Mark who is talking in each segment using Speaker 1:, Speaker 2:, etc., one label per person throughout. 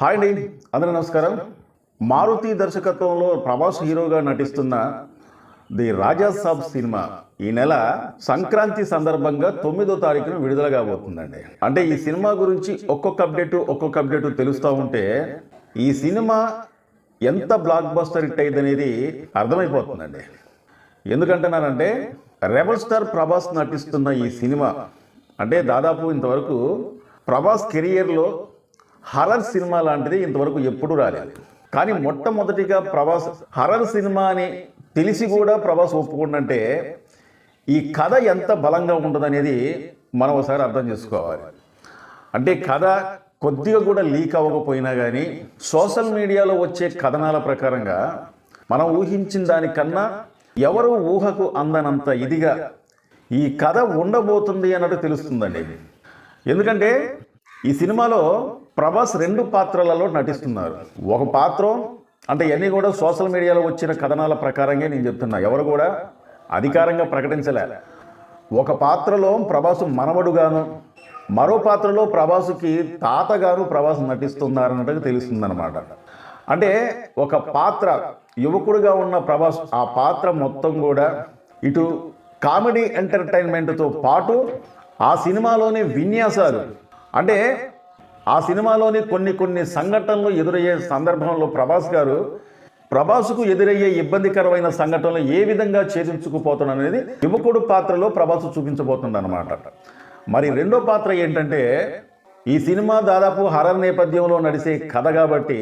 Speaker 1: Hi అండి. అందరూ నమస్కారం. మారుతి దర్శకత్వంలో ప్రభాస్ హీరోగా నటిస్తున్న ది రాజా సాబ్ సినిమా ఈ నెల సంక్రాంతి సందర్భంగా తొమ్మిదో తారీఖున విడుదల కాబోతుందండి. అంటే ఈ సినిమా గురించి ఒక్కొక్క అప్డేటు ఒక్కొక్క అప్డేటు తెలుస్తూ ఉంటే ఈ సినిమా ఎంత బ్లాక్ బస్టర్ హిట్ అయింది అనేది అర్థమైపోతుందండి. ఎందుకంటున్నానంటే రెబల్ స్టార్ ప్రభాస్ నటిస్తున్న ఈ సినిమా అంటే దాదాపు ఇంతవరకు ప్రభాస్ కెరియర్లో హర్రర్ సినిమా లాంటిది ఇంతవరకు ఎప్పుడూ రాలేదు. కానీ మొట్టమొదటిగా ప్రభాస్ హర్రర్ సినిమా అని తెలిసి కూడా ప్రభాస్ ఒప్పుకుంటుంటే ఈ కథ ఎంత బలంగా ఉంటుందనేది మనం ఒకసారి అర్థం చేసుకోవాలి. అంటే కథ కొద్దిగా కూడా లీక్ అవ్వకపోయినా కానీ సోషల్ మీడియాలో వచ్చే కథనాల ప్రకారంగా మనం ఊహించిన దానికన్నా ఎవరు ఊహకు అందనంత ఇదిగా ఈ కథ ఉండబోతుంది అన్నట్టు తెలుస్తుందండి. ఎందుకంటే ఈ సినిమాలో ప్రభాస్ రెండు పాత్రలలో నటిస్తున్నారు. ఒక పాత్ర అంటే ఇవన్నీ కూడా సోషల్ మీడియాలో వచ్చిన కథనాల ప్రకారంగా నేను చెప్తున్నా. ఎవరు కూడా అధికారంగా ప్రకటించలే. ఒక పాత్రలో ప్రభాసు మనవడుగాను మరో పాత్రలో ప్రభాసుకి తాతగారు ప్రభాస్ నటిస్తున్నారన్నట్టుగా తెలుస్తుందన్నమాట. అంటే ఒక పాత్ర యువకుడిగా ఉన్న ప్రభాస్ ఆ పాత్ర మొత్తం కూడా ఇటు కామెడీ ఎంటర్టైన్మెంట్తో పాటు ఆ సినిమాలోని విన్యాసాలు. అంటే ఆ సినిమాలోని కొన్ని కొన్ని సంఘటనలు ఎదురయ్యే సందర్భంలో ప్రభాస్ గారు ప్రభాస్కు ఎదురయ్యే ఇబ్బందికరమైన సంఘటనలు ఏ విధంగా ఛేదించుకుపోతున్నాడు అనేది యువకుడు పాత్రలో ప్రభాస్ చూపించబోతుంది అనమాట మరి రెండో పాత్ర ఏంటంటే ఈ సినిమా దాదాపు హరర్ నేపథ్యంలో నడిచే కథ కాబట్టి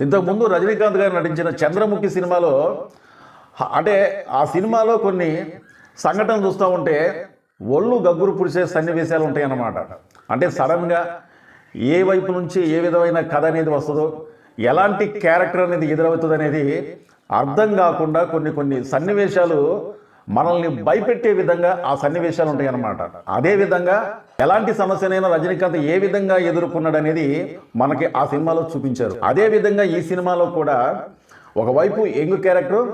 Speaker 1: ఇంతకుముందు రజనీకాంత్ గారు నటించిన చంద్రముఖి సినిమాలో అంటే ఆ సినిమాలో కొన్ని సంఘటనలు చూస్తూ ఉంటే ఒళ్ళు గగ్గురు పుడిచే సన్నివేశాలు ఉంటాయి అన్నమాట అంటే సడన్గా ఏ వైపు నుంచి ఏ విధమైన కథ అనేది వస్తుందో ఎలాంటి క్యారెక్టర్ అనేది ఎదురవుతుంది అనేది అర్థం కాకుండా కొన్ని కొన్ని సన్నివేశాలు మనల్ని భయపెట్టే విధంగా ఆ సన్నివేశాలు ఉంటాయి అన్నమాట అదే విధంగా ఎలాంటి సమస్యనైనా రజనీకాంత్ ఏ విధంగా ఎదుర్కొన్నాడు అనేది మనకి ఆ సినిమాలో చూపించారు. అదే విధంగా ఈ సినిమాలో కూడా ఒకవైపు యంగ్ క్యారెక్టర్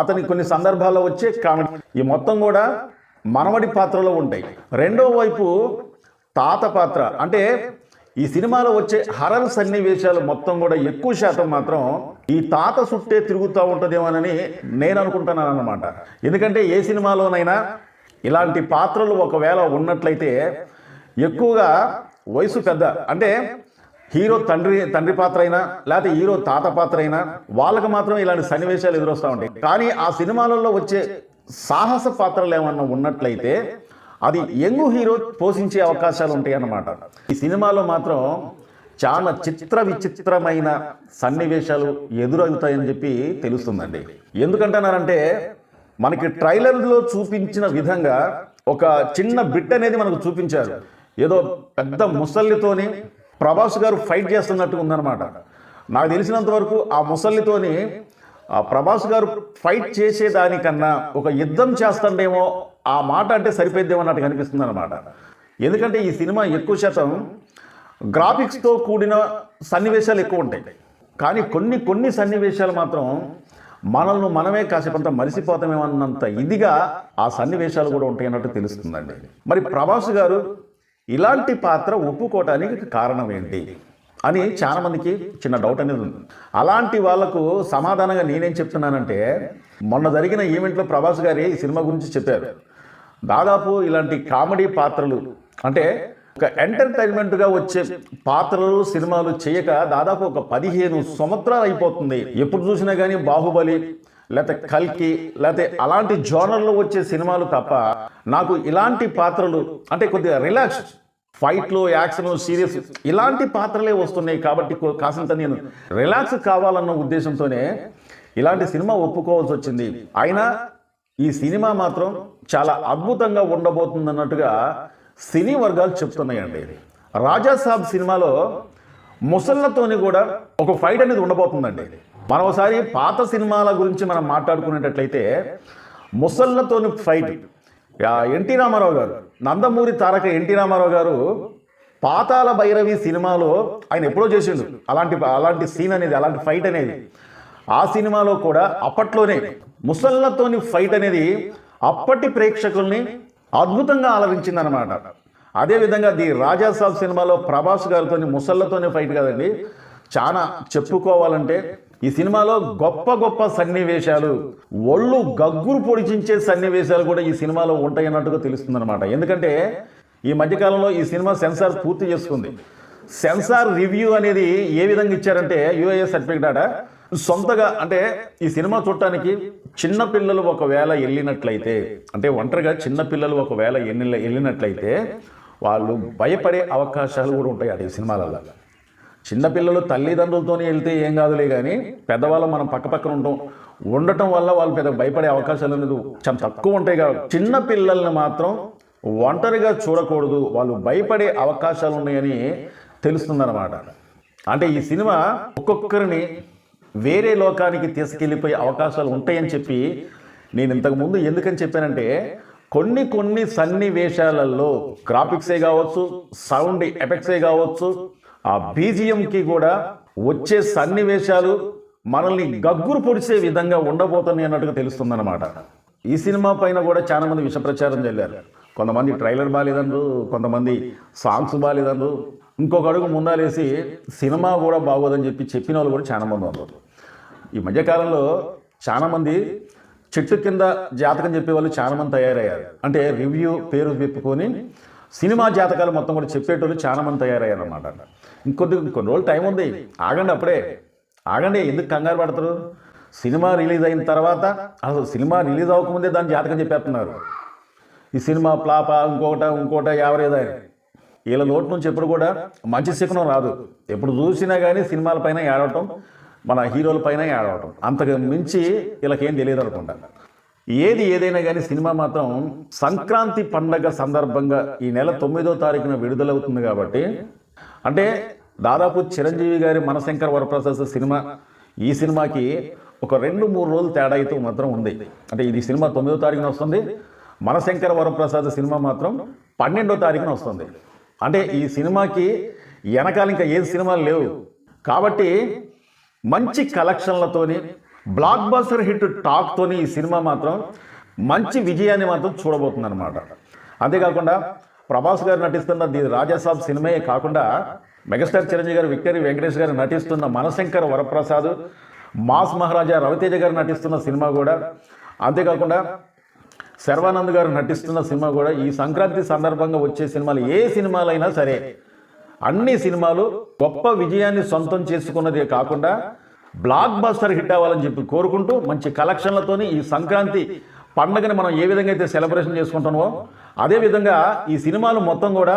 Speaker 1: అతని కొన్ని సందర్భాల్లో వచ్చే కామెడీ. ఈ మొత్తం కూడా మనవడి పాత్రలో ఉంటాయి. రెండో వైపు తాత పాత్ర అంటే ఈ సినిమాలో వచ్చే హరర్ సన్నివేశాలు మొత్తం కూడా ఎక్కువ శాతం మాత్రం ఈ తాత సుట్టే తిరుగుతూ ఉంటుందేమోనని నేను అనుకుంటున్నాను అన్నమాట ఎందుకంటే ఏ సినిమాలోనైనా ఇలాంటి పాత్రలు ఒకవేళ ఉన్నట్లయితే ఎక్కువగా వయసు పెద్ద అంటే హీరో తండ్రి తండ్రి పాత్ర అయినా లేకపోతే హీరో తాత పాత్ర అయినా వాళ్ళకి మాత్రం ఇలాంటి సన్నివేశాలు ఎదురొస్తూ ఉంటాయి. కానీ ఆ సినిమాలలో వచ్చే సాహస పాత్రలు ఏమన్నా ఉన్నట్లయితే అది యంగ్ హీరో పోషించే అవకాశాలు ఉంటాయి. అన్నమాట ఈ సినిమాలో మాత్రం చాలా చిత్ర విచిత్రమైన సన్నివేశాలు ఎదురవుతాయని చెప్పి తెలుస్తుందండి. ఎందుకంటున్నారంటే మనకి ట్రైలర్లో చూపించిన విధంగా ఒక చిన్న బిట్ అనేది మనకు చూపించారు. ఏదో పెద్ద ముసల్లితోని ప్రభాస్ గారు ఫైట్ చేస్తున్నట్టు ఉందన్నమాట. నాకు తెలిసినంత వరకు ఆ ముసల్లితోని ఆ ప్రభాస్ గారు ఫైట్ చేసేదానికన్నా ఒక యుద్ధం చేస్తుండేమో ఆ మాట అంటే సరిపోద్దేమో కనిపిస్తుంది అనమాట ఎందుకంటే ఈ సినిమా ఎక్కువ శాతం గ్రాఫిక్స్తో కూడిన సన్నివేశాలు ఎక్కువ ఉంటాయి. కానీ కొన్ని కొన్ని సన్నివేశాలు మాత్రం మనల్ని మనమే కాసేపంత మరిసిపోతామేమన్నంత ఇదిగా ఆ సన్నివేశాలు కూడా ఉంటాయి అన్నట్టు తెలుస్తుందండి. మరి ప్రభాస్ గారు ఇలాంటి పాత్ర ఒప్పుకోవటానికి కారణం ఏంటి అని చాలామందికి చిన్న డౌట్ అనేది ఉంది. అలాంటి వాళ్ళకు సమాధానంగా నేనేం చెప్తున్నానంటే మొన్న జరిగిన ఈవెంట్లో ప్రభాస్ గారి ఈ సినిమా గురించి చెప్పారు. దాదాపు ఇలాంటి కామెడీ పాత్రలు అంటే ఒక ఎంటర్టైన్మెంట్గా వచ్చే పాత్రలు సినిమాలు చేయక దాదాపు ఒక పదిహేను సంవత్సరాలు అయిపోతుంది. ఎప్పుడు చూసినా కానీ బాహుబలి లేకపోతే కల్కి లేకపోతే అలాంటి జోనర్లో వచ్చే సినిమాలు తప్ప నాకు ఇలాంటి పాత్రలు అంటే కొద్దిగా రిలాక్స్ ఫైట్లు యాక్షన్ సీరియస్ ఇలాంటి పాత్రలే వస్తున్నాయి కాబట్టి కాసంత నేను రిలాక్స్ కావాలన్న ఉద్దేశంతోనే ఇలాంటి సినిమా ఒప్పుకోవాల్సి వచ్చింది. అయినా ఈ సినిమా మాత్రం చాలా అద్భుతంగా ఉండబోతుంది అన్నట్టుగా సినీ వర్గాలు చెప్తున్నాయండి. రాజా సాబ్ సినిమాలో ముసళ్ళతోని కూడా ఒక ఫైట్ అనేది ఉండబోతుందండి. మనం ఒకసారి పాత సినిమాల గురించి మనం మాట్లాడుకునేటట్లయితే ముసళ్ళతోని ఫైట్ ఎన్టీ రామారావు గారు నందమూరి తారక ఎన్టీ రామారావు గారు పాతాల భైరవి సినిమాలో ఆయన ఎప్పుడో చేసిండు. అలాంటి అలాంటి సీన్ అనేది అలాంటి ఫైట్ అనేది. ఆ సినిమాలో కూడా అప్పట్లోనే ముసల్లతోని ఫైట్ అనేది అప్పటి ప్రేక్షకుల్ని అద్భుతంగా అలరించిందనమాట అదేవిధంగా ది రాజాసాబ్ సినిమాలో ప్రభాస్ గారితో ముసళ్ళతోనే ఫైట్ కదండి. చాలా చెప్పుకోవాలంటే ఈ సినిమాలో గొప్ప గొప్ప సన్నివేశాలు ఒళ్ళు గగ్గురు పొడిచించే సన్నివేశాలు కూడా ఈ సినిమాలో ఉంటాయన్నట్టుగా అన్నట్టుగా ఎందుకంటే ఈ మధ్యకాలంలో ఈ సినిమా సెన్సార్ పూర్తి చేసుకుంది. సెన్సార్ రివ్యూ అనేది ఏ విధంగా ఇచ్చారంటే యూఏఎస్ సర్టిఫికేట్ ఆట సొంతగా అంటే ఈ సినిమా చూడటానికి చిన్న పిల్లలు ఒకవేళ వెళ్ళినట్లయితే అంటే ఒంటరిగా చిన్న పిల్లలు ఒకవేళ ఎన్ని వెళ్ళినట్లయితే వాళ్ళు భయపడే అవకాశాలు కూడా ఉంటాయి అటు ఈ సినిమాలలో. చిన్నపిల్లలు తల్లిదండ్రులతోనే వెళ్తే ఏం కాదులే కానీ పెద్దవాళ్ళు మనం పక్క పక్కన ఉంటాం. ఉండటం వల్ల వాళ్ళు పెద్ద భయపడే అవకాశాలు అనేది చాలా తక్కువ ఉంటాయి కాబట్టి చిన్న పిల్లల్ని మాత్రం ఒంటరిగా చూడకూడదు. వాళ్ళు భయపడే అవకాశాలు ఉన్నాయని తెలుస్తుందన్నమాట. అంటే ఈ సినిమా ఒక్కొక్కరిని వేరే లోకానికి తీసుకెళ్ళిపోయే అవకాశాలు ఉంటాయని చెప్పి నేను ఇంతకుముందు ఎందుకని చెప్పానంటే కొన్ని కొన్ని సన్నివేశాలలో గ్రాఫిక్సే కావచ్చు సౌండ్ ఎఫెక్ట్సే కావచ్చు ఆ బీజిఎంకి కూడా వచ్చే సన్నివేశాలు మనల్ని గగ్గురు పొడిచే విధంగా ఉండబోతున్నాయి అన్నట్టుగా తెలుస్తుందన్నమాట. ఈ సినిమా పైన కూడా చాలా మంది చెల్లారు కొంతమంది ట్రైలర్ బాగాలేదండ్రు కొంతమంది సాంగ్స్ బాగాలేదండ్రు ఇంకొక అడుగు ముందాలేసి సినిమా కూడా బాగోదని చెప్పి చెప్పిన వాళ్ళు కూడా చాలామంది ఉన్నారు. ఈ మధ్యకాలంలో చాలామంది చెట్టు కింద జాతకం చెప్పే వాళ్ళు చాలా మంది తయారయ్యారు. అంటే రివ్యూ పేరు చెప్పుకొని సినిమా జాతకాలు మొత్తం కూడా చెప్పేటోళ్ళు చాలా మంది తయారయ్యారు అనమాట ఇంకొద్ది కొన్ని రోజులు టైం ఉంది. ఆగండి అప్పుడే. ఆగండి ఎందుకు కంగారు పడతారు? సినిమా రిలీజ్ అయిన తర్వాత అసలు సినిమా రిలీజ్ అవ్వకముందే దాని జాతకం చెప్పేస్తున్నారు. ఈ సినిమా ప్లాప ఇంకొకట ఇంకోట ఎవరేదా వీళ్ళ నోటి నుంచి ఎప్పుడు కూడా మంచి శకునం రాదు. ఎప్పుడు చూసినా కానీ సినిమాల పైన ఏడవటం మన హీరోల పైన ఏడవటం. అంతకు మించి వీళ్ళకేం తెలియదు అనుకుంటా. ఏది ఏదైనా కానీ సినిమా మాత్రం సంక్రాంతి పండగ సందర్భంగా ఈ నెల తొమ్మిదో తారీఖున విడుదలవుతుంది కాబట్టి అంటే దాదాపు చిరంజీవి గారి మనశంకర వరప్రసాద్ సినిమా ఈ సినిమాకి ఒక రెండు మూడు రోజులు తేడా అయితే మాత్రం ఉంది. అంటే ఇది సినిమా తొమ్మిదో తారీఖున వస్తుంది. మనశంకర వరప్రసాద్ సినిమా మాత్రం పన్నెండో తారీఖున వస్తుంది. అంటే ఈ సినిమాకి వెనకాల ఇంకా ఏ సినిమాలు లేవు. కాబట్టి మంచి కలెక్షన్లతోని బ్లాక్ బస్టర్ హిట్ టాక్తోని ఈ సినిమా మాత్రం మంచి విజయాన్ని మాత్రం చూడబోతుంది అనమాట అంతేకాకుండా ప్రభాస్ గారు నటిస్తున్న ది రాజాసాబ్ సినిమాయే కాకుండా మెగాస్టార్ చిరంజీవి గారు విక్టరీ వెంకటేష్ గారు నటిస్తున్న మనశంకర్ వరప్రసాద్ మాస్ మహారాజా రవితేజ గారు నటిస్తున్న సినిమా కూడా అంతేకాకుండా శర్వానంద్ గారు నటిస్తున్న సినిమా కూడా ఈ సంక్రాంతి సందర్భంగా వచ్చే సినిమాలు ఏ సినిమాలైనా సరే అన్ని సినిమాలు గొప్ప విజయాన్ని సొంతం చేసుకున్నదే కాకుండా బ్లాక్ బస్టర్ హిట్ అవ్వాలని చెప్పి కోరుకుంటూ మంచి కలెక్షన్లతోని ఈ సంక్రాంతి పండగని మనం ఏ విధంగా అయితే సెలబ్రేషన్ చేసుకుంటామో అదే విధంగా ఈ సినిమాలు మొత్తం కూడా